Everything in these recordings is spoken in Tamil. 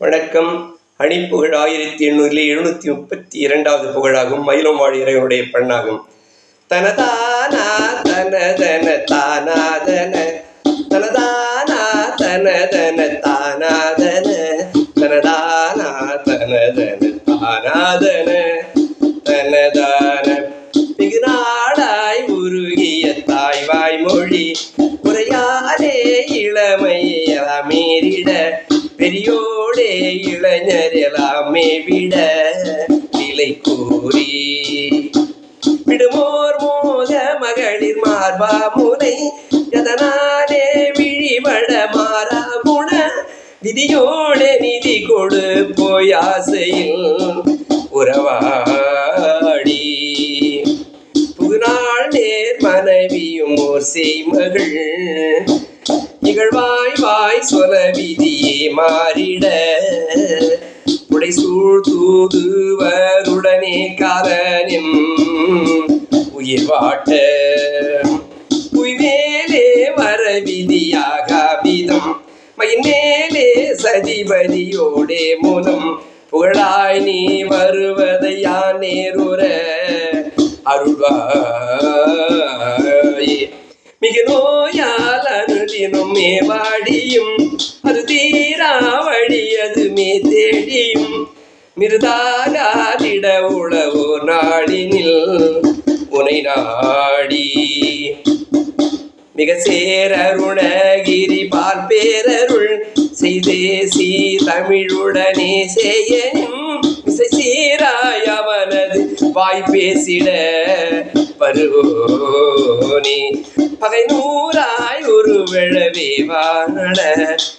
வணக்கம். அணிப்புகழ் ஆயிரத்தி எண்ணூறிலே எழுநூற்றி முப்பத்தி இரண்டாவது புகழாகும். மயிலம் இறைவனுடைய பெண்ணாகும். தனதானா தனதன தானாதன. தனதானா தனதன தானாதன. தனதானா தனதன தானாதன. தனதான. மிகு நாடாய் உருகிய தாய்வாய் மொழி உரையாலே இளமை பெரியோடே இளைஞரெல்லாமே விட விலை கூறி. விடுமோர் மோக மகளிர் மார்பா முனை எதனாலே விழிவட மாறா குண விதியோடு நிதி கொடு போயாசையில் உறவாடி. புகுநாள் நேர் மனைவியும் ஓர் செய்மகள் இகழ்வாய் வாய் சொல விதியே மாறிட. உடை சூழ் தூதுவருடனே காரணம் உயிர் வாட்ட. உய்மேலே வர விதியாக விதம் மயின் மேலே சதிபதியோடே மூலம் புகழாய் நீ வருவ. மிக நோயால் அனுதினும் மேவாடியும் அது தீரா வழி அதுமே தேடியும். மிருதாகாதிட உளவோ நாடினில் உனை நாடி. மிக சேரருணகிரி பார்ப்பேரருள் செய்தே சீ தமிழுடனே செய்யனும் இசை சீராய் அவனது வாய் பேசிட பருவோனே நூறாய் ஒரு விழவேவா நட.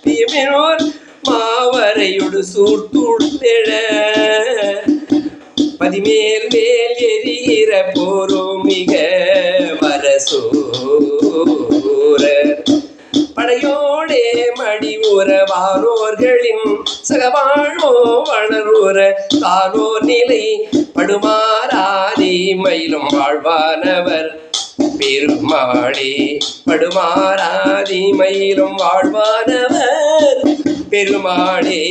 தீமினோர் மாவரையுடு சூட்டுழ பதிமேல் மேல் எரிகிற போரோ மிக வரசூரர் படையோடே மடி உறவானோர்களின் சகவாழ்வோ வளருற தானோர் நிலை படுமாறாதி மயிலும் வாழ்வானவர். பெருமாளே படுமாறாதிமயிலும் வாழ்வானவர். பெருமாளே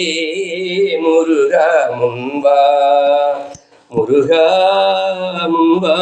முருகா முன்பா முருகா முன்பா